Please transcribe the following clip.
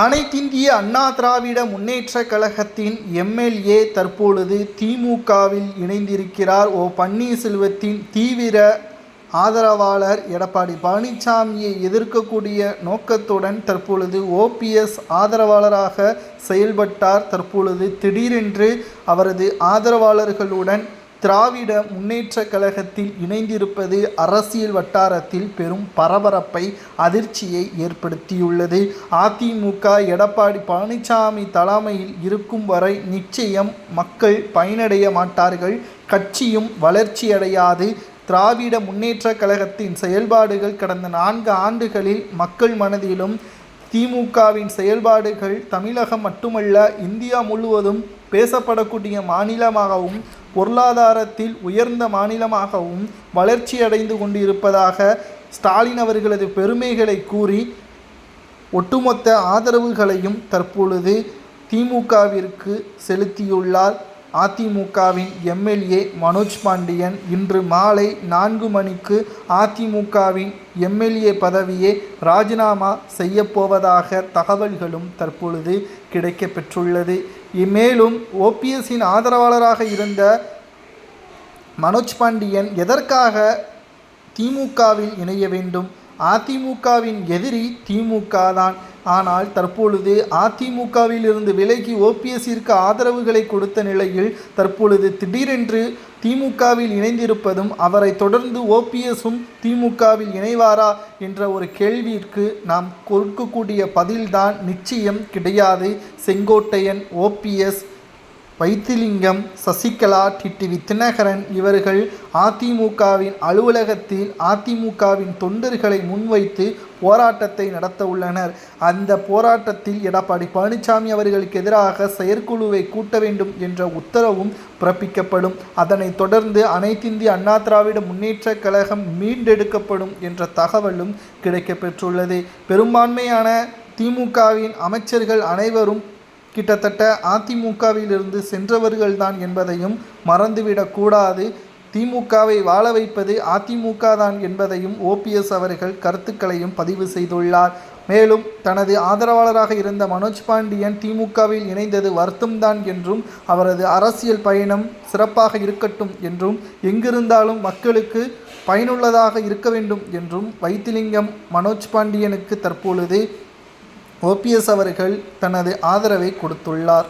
அனைத்திந்திய அண்ணா திராவிட முன்னேற்ற கழகத்தின் எம்எல்ஏ தற்பொழுது திமுகவில் இணைந்திருக்கிறார். ஓ பன்னீர்செல்வத்தின் தீவிர ஆதரவாளர் எடப்பாடி பழனிசாமியை எதிர்க்கக்கூடிய நோக்கத்துடன் தற்பொழுது ஓபிஎஸ் ஆதரவாளராக செயல்பட்டார். தற்பொழுது திடீரென்று அவரது ஆதரவாளர்களுடன் திராவிட முன்னேற்ற கழகத்தில் இணைந்திருப்பது அரசியல் வட்டாரத்தில் பெரும் பரபரப்பை அதிர்ச்சியை ஏற்படுத்தியுள்ளது. அதிமுக எடப்பாடி பழனிசாமி தலைமையில் இருக்கும் வரை நிச்சயம் மக்கள் பயனடைய மாட்டார்கள். கட்சியும் வளர்ச்சியடையாது திராவிட முன்னேற்ற கழகத்தின் செயல்பாடுகள் கடந்த நான்கு ஆண்டுகளில் மக்கள் மனதிலும் திமுகவின் செயல்பாடுகள் தமிழகம் மட்டுமல்ல இந்தியா முழுவதும் பேசப்படக்கூடிய மாநிலமாகவும் பொருளாதாரத்தில் உயர்ந்த மாநிலமாகவும் வளர்ச்சியடைந்து கொண்டிருப்பதாக ஸ்டாலின் அவர்களது பெருமைகளை கூறி ஒட்டுமொத்த ஆதரவுகளையும் தற்பொழுது திமுகவிற்கு செலுத்தியுள்ளார். அதிமுகவின் எம்எல்ஏ மனோஜ் பாண்டியன் இன்று மாலை நான்கு மணிக்கு அதிமுகவின் எம்எல்ஏ பதவியை ராஜினாமா செய்யப்போவதாக தகவல்களும் தற்பொழுது கிடைக்கப்பெற்றுள்ளது. மேலும் ஓபிஎஸ்ஸின் ஆதரவாளராக இருந்த மனோஜ் பாண்டியன் எதற்காக திமுகவில் இணைய வேண்டும்? அதிமுகவின் எதிரி திமுக தான் ஆனால் தற்பொழுது அதிமுகவில் இருந்து விலகி ஓபிஎஸ்ஸிற்கு ஆதரவுகளை கொடுத்த நிலையில் தற்பொழுது திடீரென்று திமுகவில் இணைந்திருப்பதும் அவரை தொடர்ந்து ஓபிஎஸும் திமுகவில் இணைவாரா என்ற ஒரு கேள்விற்கு நாம் கொடுக்கக்கூடிய பதில்தான் நிச்சயம் கிடையாது. செங்கோட்டையன் ஓபிஎஸ் வைத்திலிங்கம் சசிகலா டிடிவி தினகரன் இவர்கள் அதிமுகவின் அலுவலகத்தில் அதிமுகவின் தொண்டர்களை முன்வைத்து போராட்டத்தை நடத்த உள்ளனர். அந்த போராட்டத்தில் எடப்பாடி பழனிசாமி அவர்களுக்கு எதிராக செயற்குழுவை கூட்ட வேண்டும் என்ற உத்தரவும் பிறப்பிக்கப்படும். அதனைத் தொடர்ந்து அனைத்திந்திய அண்ணா திராவிட முன்னேற்ற கழகம் மீண்டெடுக்கப்படும் என்ற தகவலும் கிடைக்கப்பெற்றுள்ளது. பெரும்பான்மையான திமுகவின் அமைச்சர்கள் அனைவரும் கிட்டத்தட்ட அதிமுகவிலிருந்து சென்றவர்கள்தான் என்பதையும் மறந்துவிடக்கூடாது திமுகவை வாழ வைப்பது அதிமுக தான் என்பதையும் ஓபிஎஸ் அவர்கள் கருத்துக்களையும் பதிவு செய்துள்ளார். மேலும் தனது ஆதரவாளராக இருந்த மனோஜ் பாண்டியன் திமுகவில் இணைந்தது வருத்தம்தான் என்றும் அவரது அரசியல் பயணம் சிறப்பாக இருக்கட்டும் என்றும் எங்கிருந்தாலும் மக்களுக்கு பயனுள்ளதாக இருக்க வேண்டும் என்றும் வைத்திலிங்கம் மனோஜ் பாண்டியனுக்கு தற்பொழுது ஓபிஎஸ் அவர்கள் தனது ஆதரவை கொடுத்துள்ளார்.